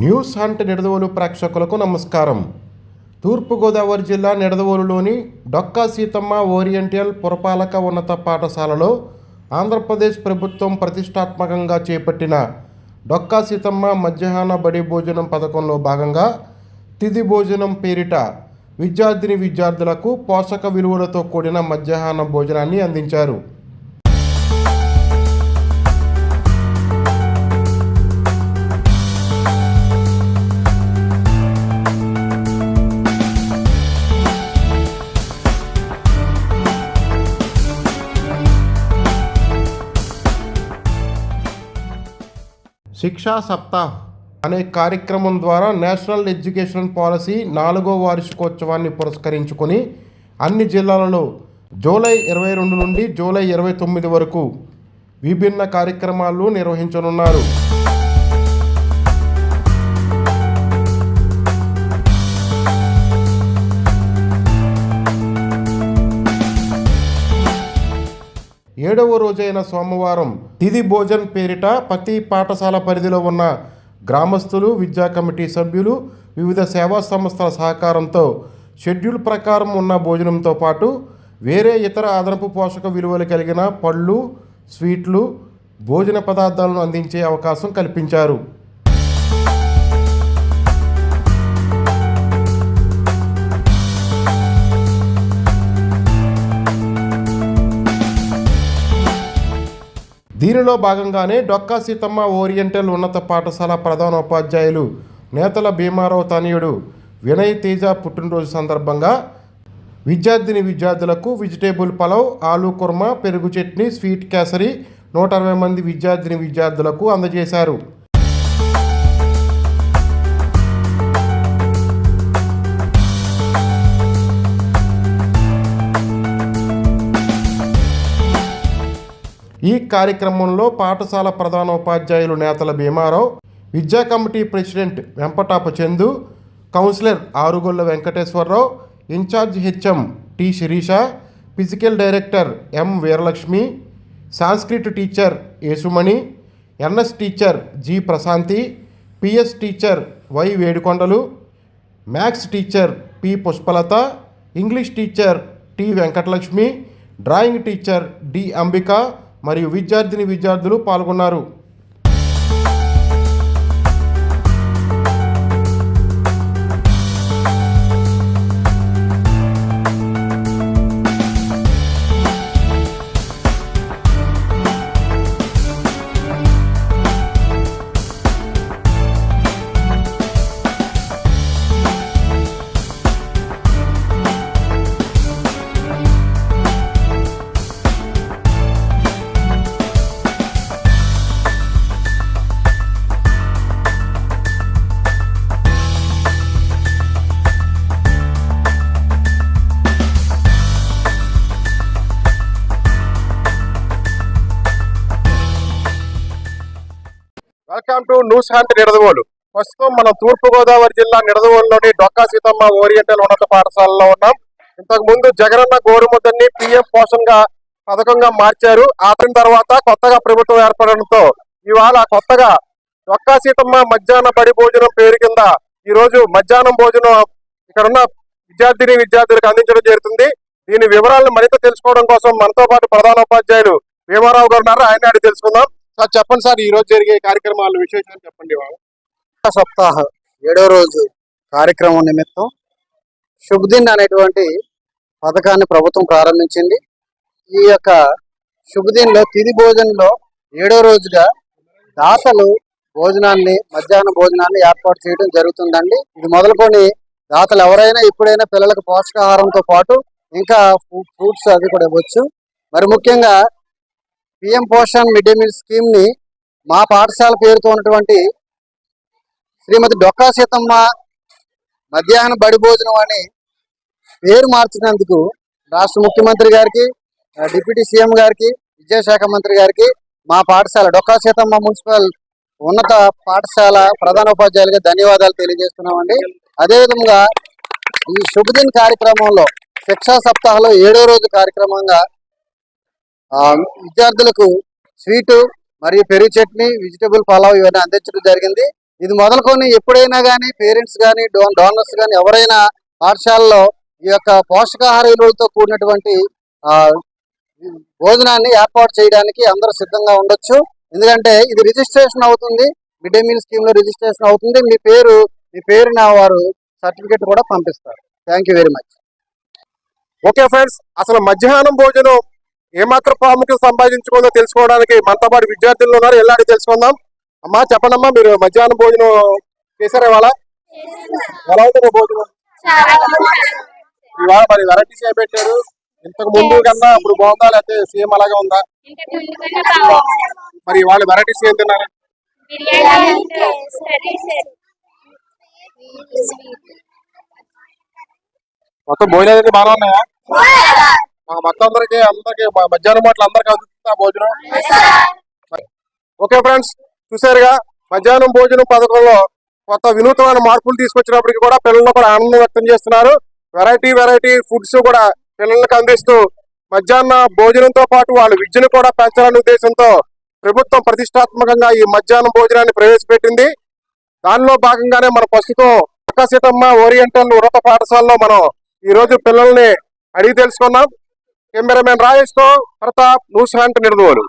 News hunt Nidadavolu ప్రేక్షకులకు నమస్కారం. తూర్పుగోదావరి జిల్లా నిడదవోలులోని డొక్కా సీతమ్మ ఓరియంటల్ పురపాలక ఉన్నత పాఠశాలలో ఆంధ్రప్రదేశ్ ప్రభుత్వం ప్రతిష్టాత్మకంగా చేపట్టిన డొక్కా సీతమ్మ మధ్యాహ్న బడి భోజనం పథకంలో భాగంగా తిది భోజనం పేరిట విద్యార్థిని విద్యార్థులకు పోషక విలువలతో కూడిన మధ్యాహ్న భోజనాన్ని అందించారు. శిక్షా సప్తాహ్ అనే కార్యక్రమం ద్వారా నేషనల్ ఎడ్యుకేషన్ పాలసీ నాలుగో వార్షికోత్సవాన్ని పురస్కరించుకొని అన్ని జిల్లాలలో జూలై ఇరవై రెండు నుండి జూలై ఇరవై తొమ్మిది వరకు విభిన్న కార్యక్రమాలు నిర్వహించనున్నారు. ఏడవ రోజైన సోమవారం తిది భోజన్ పేరిట ప్రతి పాఠశాల పరిధిలో ఉన్న గ్రామస్తులు విద్యా కమిటీ సభ్యులు వివిధ సేవా సంస్థల సహకారంతో షెడ్యూల్ ప్రకారం ఉన్న భోజనంతో పాటు వేరే ఇతర అదనపు పోషక విలువలు కలిగిన పళ్ళు స్వీట్లు భోజన పదార్థాలను అందించే అవకాశం కల్పించారు. దీనిలో భాగంగానే డొక్కా సీతమ్మ ఓరియంటల్ ఉన్నత పాఠశాల ప్రధానోపాధ్యాయులు నేతల భీమారావు తనయుడు వినయ్ తేజ పుట్టినరోజు సందర్భంగా విద్యార్థిని విద్యార్థులకు వెజిటేబుల్ పలావ్ ఆలూ కుర్మా పెరుగు చట్నీ స్వీట్ కేసరి నూట అరవై మంది విద్యార్థిని విద్యార్థులకు అందజేశారు. ఈ కార్యక్రమంలో పాఠశాల ప్రధానోపాధ్యాయులు నేతల భీమారావు విద్యా committee president వెంపటాప Chandu councillor Arugolla Venkateswararao in charge HM T Sirisha physical director M Veeralakshmi Sanskrit teacher Yesumani NS teacher G Prasanthi PS teacher Y Vedukondalu maths teacher P Pushpalatha English teacher T Venkatalakshmi drawing teacher D Ambika మరియు విద్యార్థిని విద్యార్థులు పాల్గొన్నారు. Welcome to news hand Nidadavolu. ప్రస్తుతం మనం తూర్పుగోదావరి జిల్లా నిడదవోలులోని Dokka Seethamma oriental ఉన్నత పాఠశాలలో ఉన్నాం. ఇంతకు ముందు జగనన్న గోరుముద్దని పిఎం పోషన్గా పథకంగా మార్చారు. ఆ తర్వాత కొత్తగా ప్రభుత్వం ఏర్పడడంతో ఇవాళ కొత్తగా డొక్కా సీతమ్మ మధ్యాహ్న బడి భోజనం పేరు కింద ఈ రోజు మధ్యాహ్నం భోజనం ఇక్కడ ఉన్న విద్యార్థిని విద్యార్థులకు అందించడం జరుగుతుంది. దీని వివరాలను మరింత తెలుసుకోవడం కోసం మనతో పాటు ప్రధాన ఉపాధ్యాయులు భీమారావు గారు ఉన్నారు. ఆయన అడిగి తెలుసుకుందాం. సార్ చెప్పండి సార్ ఈ రోజు జరిగే కార్యక్రమాల విశేషాలు చెప్పండి సప్తాహ ఏడో రోజు కార్యక్రమం నిమిత్తం శుభదిన్ అనేటువంటి పథకాన్ని ప్రభుత్వం ప్రారంభించింది. ఈ యొక్క శుభదిన్లో తిది భోజనంలో ఏడో రోజుగా దాతలు భోజనాన్ని మధ్యాహ్న భోజనాన్ని ఏర్పాటు చేయడం జరుగుతుందండి. ఇది మొదలుకొని దాతలు ఎవరైనా ఎప్పుడైనా పిల్లలకు పోషకాహారంతో పాటు ఇంకా ఫ్రూట్స్ అవి కూడా ఇవ్వచ్చు. మరి ముఖ్యంగా PM Poshan mid day meal స్కీమ్ని మా పాఠశాల పేరుతో ఉన్నటువంటి శ్రీమతి డొక్కా సీతమ్మ మధ్యాహ్న బడి భోజనం అని పేరు మార్చినందుకు రాష్ట్ర ముఖ్యమంత్రి గారికి డిప్యూటీ సీఎం గారికి విద్యాశాఖ మంత్రి గారికి మా పాఠశాల డొక్కా సీతమ్మ మున్సిపల్ ఉన్నత పాఠశాల ప్రధానోపాధ్యాయులుగా ధన్యవాదాలు తెలియజేస్తున్నామండి. అదేవిధంగా ఈ శుభదిన్ కార్యక్రమంలో శిక్షా సప్తాహంలో ఏడో రోజు కార్యక్రమంగా విద్యార్థులకు స్వీటు మరియు పెరుగు చట్నీ వెజిటబుల్ పలావ్ ఇవన్నీ అందించడం జరిగింది. ఇది మొదలుకొని ఎప్పుడైనా కానీ పేరెంట్స్ కానీ డోనర్స్ కానీ ఎవరైనా పాఠశాలలో ఈ యొక్క పోషకాహార విలువలతో కూడినటువంటి భోజనాన్ని ఏర్పాటు చేయడానికి అందరూ సిద్ధంగా ఉండొచ్చు. ఎందుకంటే ఇది రిజిస్ట్రేషన్ అవుతుంది. మిడ్ డే మీల్ స్కీమ్లో రిజిస్ట్రేషన్ అవుతుంది. మీ పేరు మీ పేరున వారు సర్టిఫికేట్ కూడా పంపిస్తారు. Thank you very much. Okay friends అసలు మధ్యాహ్నం భోజనం ఏమాత్రం ప్రాముఖ్యత సంపాదించుకుందో తెలుసుకోవడానికి మనతో పాటు విద్యార్థులు ఉన్నారు. ఎల్లాడి తెలుసుకుందాం. అమ్మా చెప్పండమ్మా మీరు మధ్యాహ్నం భోజనం చేశారా ఇవాళ? ఎలా ఉంటుంది భోజనం? ఇవాళ మరి వెరైటీస్ ఏం పెట్టారు ఇంతకు ముందు కన్నా ఇప్పుడు బాగుందా? లేకపోతే సేమ్ అలాగే ఉందా? మరి ఇవాళ వెరైటీస్ ఏం తిన్నారు? మొత్తం భోజనాలు బాగా ఉన్నాయా? మా మొత్తందరికి అందరికి అందరికి మా మధ్యాహ్నం మాటలు అందరికి అందుతుందా భోజనం. ఓకే ఫ్రెండ్స్ చూసారుగా మధ్యాహ్నం భోజనం పథకంలో కొత్త వినూత్నమైన మార్పులు తీసుకొచ్చినప్పటికీ కూడా పిల్లలు కూడా ఆనందం వ్యక్తం చేస్తున్నారు. వెరైటీ వెరైటీ ఫుడ్స్ కూడా పిల్లలకు అందిస్తూ మధ్యాహ్న భోజనంతో పాటు వాళ్ళ విద్యను కూడా పెంచాలనే ఉద్దేశంతో ప్రభుత్వం ప్రతిష్టాత్మకంగా ఈ మధ్యాహ్నం భోజనాన్ని ప్రవేశపెట్టింది. దానిలో భాగంగానే మన ప్రస్తుతం అక్క సీతమ్మ ఓరియంటల్ ఉన్నత పాఠశాలలో మనం ఈ రోజు పిల్లల్ని అడిగి తెలుసుకున్నాం కెమెరామెన్ రాజేష్తో ప్రతాప్ న్యూస్ హంట్ నిర్మూలు.